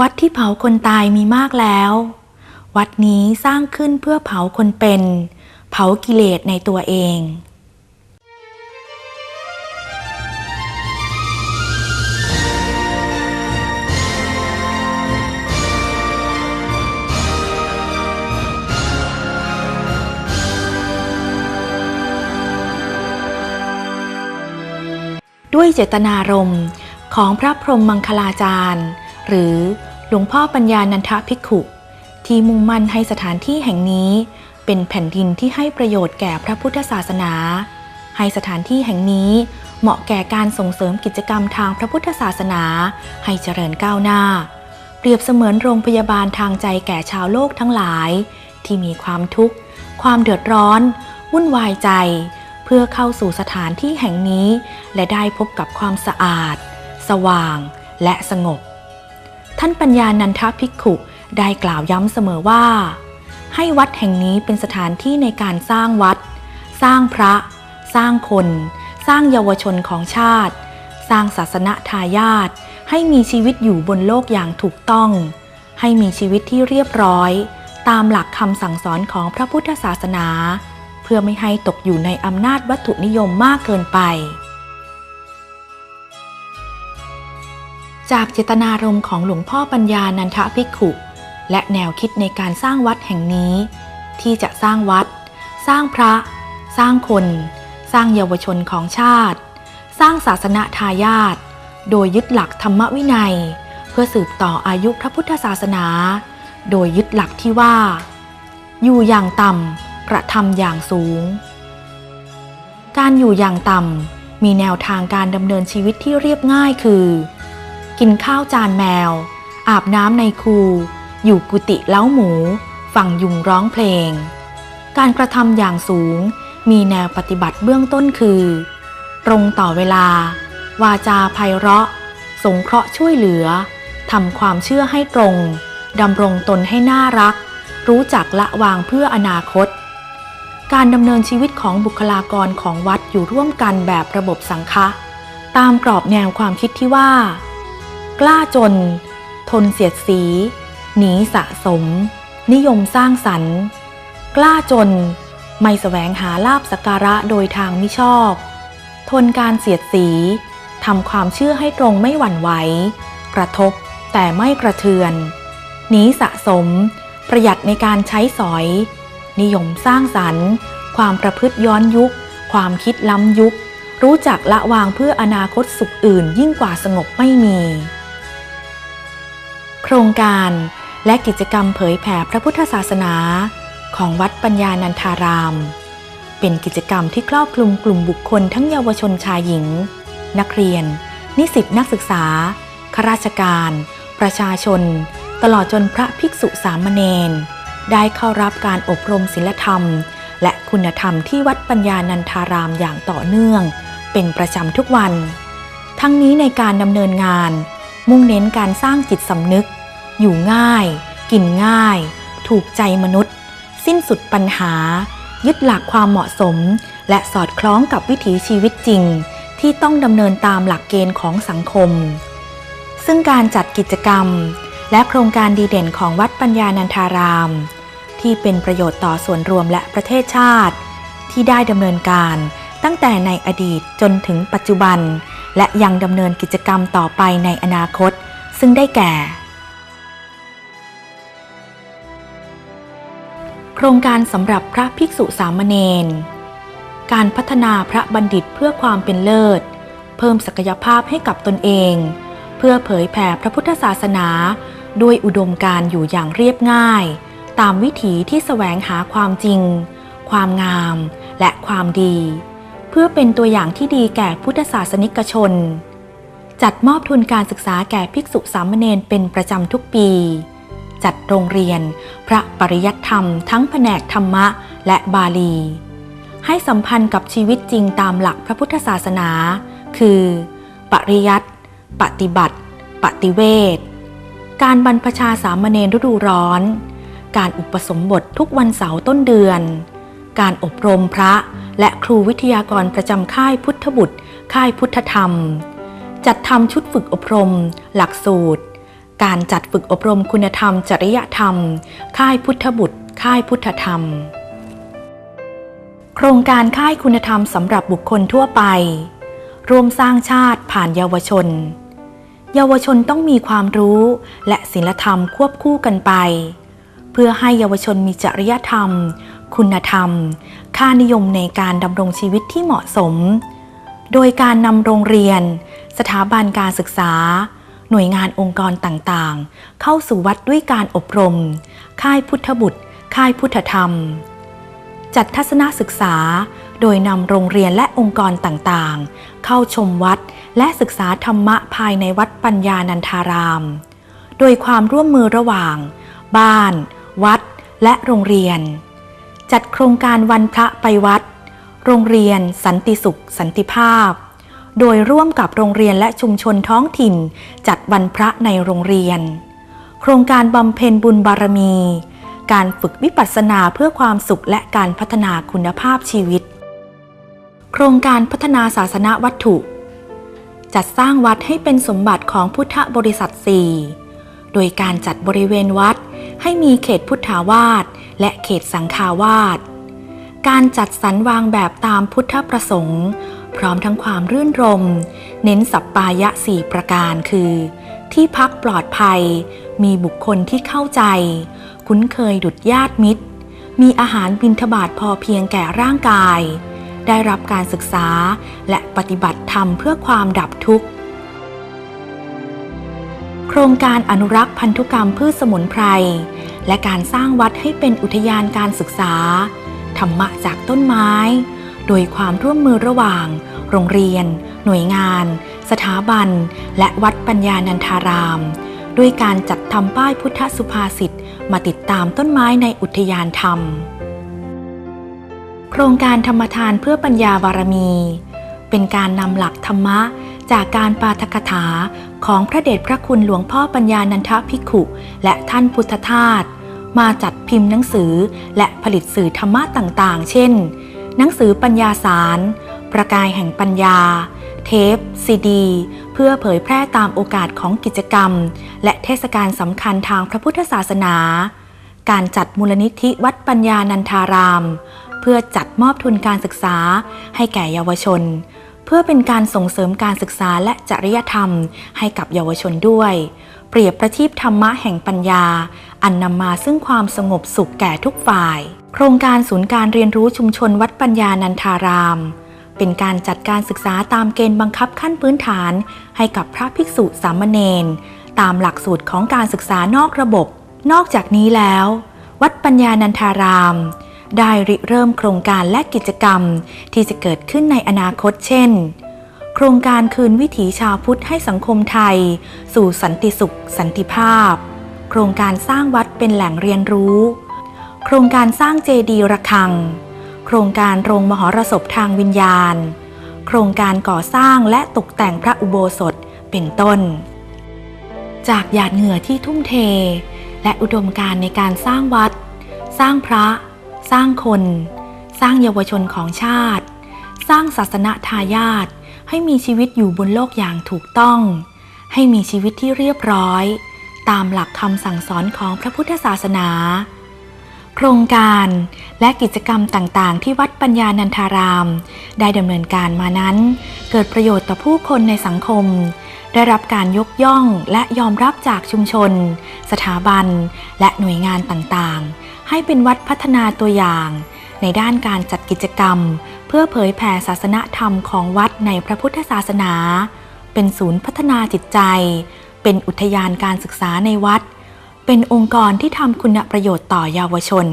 วัดที่เผาคนตายมีมากแล้ว วัดนี้สร้างขึ้นเพื่อเผาคนเป็น เผากิเลสในตัวเองด้วยเจตนารมณ์ของพระพรหมมังคลาจารย์ หรือหลวงพ่อปัญญานันทภิกขุ ที่มุ่งมั่นให้สถานที่แห่งนี้ เป็นแผ่นดินที่ให้ประโยชน์แก่พระพุทธศาสนา ให้สถานที่แห่งนี้เหมาะแก่การส่งเสริมกิจกรรมทางพระพุทธศาสนา ให้เจริญก้าวหน้า เปรียบเสมือนโรงพยาบาลทางใจแก่ชาวโลกทั้งหลาย ที่มีความทุกข์ ความเดือดร้อน วุ่นวายใจ เพื่อเข้าสู่สถานที่แห่งนี้ และได้พบกับความสะอาด สว่าง และสงบ ท่านปัญญานันทภิกขุได้กล่าวย้ำเสมอว่า ให้วัดแห่งนี้เป็นสถานที่ในการสร้างวัด สร้างพระ สร้างคน สร้างเยาวชนของชาติ สร้างศาสนทายาทให้มีชีวิตอยู่บนโลกอย่างถูกต้อง ให้มีชีวิตที่เรียบร้อย ตามหลักคำสั่งสอนของพระพุทธศาสนา เพื่อไม่ให้ตกอยู่ในอำนาจวัตถุนิยมมากเกินไป จากเจตนารมณ์ของหลวงพ่อปัญญานันทภิกขุ และแนวคิดในการสร้างวัดแห่งนี้ ที่จะสร้างวัด สร้างพระ สร้างคน สร้างเยาวชนของชาติ สร้างศาสนาทายาทโดยยึดหลักธรรมวินัย เพื่อสืบต่ออายุพระพุทธศาสนา โดยยึดหลักที่ว่า อยู่อย่างต่ำกระทำอย่างสูง การอยู่อย่างต่ำมีแนวทางการดำเนินชีวิตที่เรียบง่ายคือ กินข้าวจานแมว อาบน้ำในคู อยู่กุฏิเล้าหมู ฟังยุงร้องเพลง การกระทำอย่างสูงมีแนวปฏิบัติเบื้องต้นคือ ตรงต่อเวลา วาจาไพเราะ สงเคราะห์ช่วยเหลือทำความเชื่อให้ตรงดำรงตนให้น่ารัก รู้จักละวางเพื่ออนาคต การดำเนินชีวิตของบุคลากรของวัดอยู่ร่วมกันแบบระบบสังฆะตามกรอบแนวความคิดที่ว่า กล้าจน ทนเสียดสี หนีสะสม นิยมสร้างสรรค์ กล้าจน ไม่แสวงหาลาบสักการะโดยทางมิชอบ ทนการเสียดสีทำความเชื่อให้ตรงไม่หวั่นไหว กระทบแต่ไม่กระเทือน หนีสะสม ประหยัดในการใช้สอย นิยมสร้างสรรค์ ความประพฤติย้อนยุค ความคิดล้ำยุค รู้จักละวางเพื่ออนาคตสุขอื่นยิ่งกว่าสงบไม่มี โครงการและกิจกรรมเผยแผ่พระพุทธศาสนา ของวัดปัญญานันทาราม เป็นกิจกรรมที่ครอบคลุมกลุ่มบุคคลทั้งเยาวชนชายหญิง นักเรียน นิสิตนักศึกษาข้าราชการ ประชาชน ตลอดจนพระภิกษุสามเณรได้เข้ารับการอบรมศีลธรรม และคุณธรรมที่วัดปัญญานันทารามอย่างต่อเนื่อง เป็นประจำทุกวัน ทั้งนี้ในการดำเนินงาน มุ่งเน้นการสร้างจิตสำนึก อยู่ง่าย กินง่าย ถูกใจมนุษย์ สิ้นสุดปัญหา ยึดหลักความเหมาะสม และสอดคล้องกับวิถีชีวิตจริง ที่ต้องดำเนินตามหลักเกณฑ์ของสังคม ซึ่งการจัดกิจกรรม และโครงการดีเด่นของวัดปัญญานันทาราม ที่เป็นประโยชน์ต่อส่วนรวมและประเทศชาติ ที่ได้ดำเนินการตั้งแต่ในอดีตจนถึงปัจจุบัน และยังดำเนินกิจกรรมต่อไปในอนาคต ซึ่งได้แก่ โครงการสำหรับพระภิกษุสามเณร การพัฒนาพระบัณฑิตเพื่อความเป็นเลิศ เพิ่มศักยภาพให้กับตนเอง เพื่อเผยแผ่พระพุทธศาสนา ด้วยอุดมการอยู่อย่างเรียบง่าย ตามวิถีที่แสวงหาความจริง ความงาม และความดี เพื่อเป็นตัวอย่างที่ดีแก่พุทธศาสนิกชน จัดมอบทุนการศึกษาแก่ภิกษุสามเณรเป็นประจำทุกปี จัดโรงเรียน พระปริยัติธรรม ทั้งแผนกธรรมะและบาลี ให้สัมพันธ์กับชีวิตจริงตามหลักพระพุทธศาสนา คือ ปริยัติ ปฏิบัติ ปฏิเวทการบรรพชาสามเณรฤดูร้อน การอุปสมบททุกวันเสาร์ต้นเดือน การอบรมพระ และครูวิทยากรประจำค่ายพุทธบุตร ค่ายพุทธธรรม จัดทำชุดฝึกอบรม หลักสูตร การจัดฝึกอบรมคุณธรรม จริยธรรม ค่ายพุทธบุตร ค่ายพุทธธรรม โครงการค่ายคุณธรรมสำหรับบุคคลทั่วไป ร่วมสร้างชาติผ่านเยาวชน เยาวชนต้องมีความรู้และศีลธรรมควบคู่กันไป เพื่อให้เยาวชนมีจริยธรรม คุณธรรม ค่านิยมในการดำรงชีวิตที่เหมาะสม โดยการนำโรงเรียน สถาบันการศึกษา หน่วยงานองค์กรต่างๆ เข้าสู่วัดด้วยการอบรม ค่ายพุทธบุตร ค่ายพุทธธรรม จัดทัศนศึกษา โดยนำโรงเรียนและองค์กรต่างๆ เข้าชมวัดและศึกษาธรรมะภายในวัดปัญญานันทาราม โดยความร่วมมือระหว่าง บ้าน วัด และโรงเรียน จัดโครงการวันพระไปวัด โรงเรียน สันติสุข สันติภาพ โดยร่วมกับโรงเรียนและชุมชนท้องถิ่น จัดวันพระในโรงเรียน โครงการบำเพ็ญบุญบารมี การฝึกวิปัสสนาเพื่อความสุขและการพัฒนาคุณภาพชีวิต โครงการพัฒนาศาสนวัตถุ จัดสร้างวัดให้เป็นสมบัติของพุทธบริษัทสีโดยการจัดบริเวณวัดให้มีเขตพุทธาวาส และเขตสังฆาวาส การจัดสรรวางแบบตามพุทธประสงค์ พร้อมทั้งความรื่นรม เน้นสัปปายะสี่ประการคือ ที่พักปลอดภัย มีบุคคลที่เข้าใจ คุ้นเคยดุดญาติมิตร มีอาหารบิณฑบาตพอเพียงแก่ร่างกาย ได้รับการศึกษาและปฏิบัติธรรมเพื่อความดับทุกข์โครงการอนุรักษ์พันธุกรรมพืชสมุนไพร และการสร้างวัดให้เป็นอุทยานการศึกษา ธรรมะจากต้นไม้ โดยความร่วมมือระหว่าง โรงเรียน หน่วยงาน สถาบัน และวัดปัญญานันทาราม ด้วยการจัดทำป้ายพุทธสุภาษิตมาติดตามต้นไม้ในอุทยานธรรม โครงการธรรมทานเพื่อปัญญาบารมี เป็นการนำหลักธรรมะจากการปาฐกถา ของพระเดชพระคุณหลวงพ่อปัญญานันทภิกขุ และท่านพุทธทาสมาจัดพิมพ์หนังสือและผลิตสื่อธรรมะต่างๆ เช่น หนังสือปัญญาสาร ประกายแห่งปัญญา เทป ซีดี เพื่อเผยแพร่ตามโอกาสของกิจกรรม และเทศกาลสำคัญทางพระพุทธศาสนา การจัดมูลนิธิวัดปัญญานันทาราม เพื่อจัดมอบทุนการศึกษาให้แก่เยาวชน เพื่อเป็นการส่งเสริมการศึกษาและจริยธรรมให้กับเยาวชนด้วย เปรียบประทีปธรรมะแห่งปัญญา อันนำมาซึ่งความสงบสุขแก่ทุกฝ่าย โครงการศูนย์การเรียนรู้ชุมชนวัดปัญญานันทาราม เป็นการจัดการศึกษาตามเกณฑ์บังคับขั้นพื้นฐาน ให้กับพระภิกษุสามเณรตามหลักสูตรของการศึกษานอกระบบ นอกจากนี้แล้ว วัดปัญญานันทาราม ได้ริเริ่มโครงการและกิจกรรมที่จะเกิดขึ้นในอนาคตเช่น โครงการคืนวิถีชาวพุทธให้สังคมไทย สู่สันติสุข สันติภาพ โครงการสร้างวัดเป็นแหล่งเรียนรู้ โครงการสร้างเจดีย์ระฆัง โครงการโรงมหรสพทางวิญญาณ โครงการก่อสร้างและตกแต่งพระอุโบสถเป็นต้น จากหยาดเหงื่อที่ทุ่มเท และอุดมการในการสร้างวัด สร้างพระ สร้างคน สร้างเยาวชนของชาติ สร้างศาสนาทายาทให้มีชีวิตอยู่บนโลกอย่างถูกต้อง ให้มีชีวิตที่เรียบร้อย ตามหลักคำสั่งสอนของพระพุทธศาสนา โครงการและกิจกรรมต่างๆ ที่วัดปัญญานันทาราม ได้ดำเนินการมานั้น เกิดประโยชน์ต่อผู้คนในสังคม ได้รับการยกย่องและยอมรับจากชุมชน สถาบัน และหน่วยงานต่างๆ ให้เป็นวัดพัฒนาตัวอย่าง ในด้านการจัดกิจกรรม เพื่อเผยแผ่ศาสนธรรมของวัดในพระพุทธศาสนา เป็นศูนย์พัฒนาจิตใจ เป็นอุทยานการศึกษาในวัด เป็นองค์กรที่ทำคุณประโยชน์ต่อเยาวชน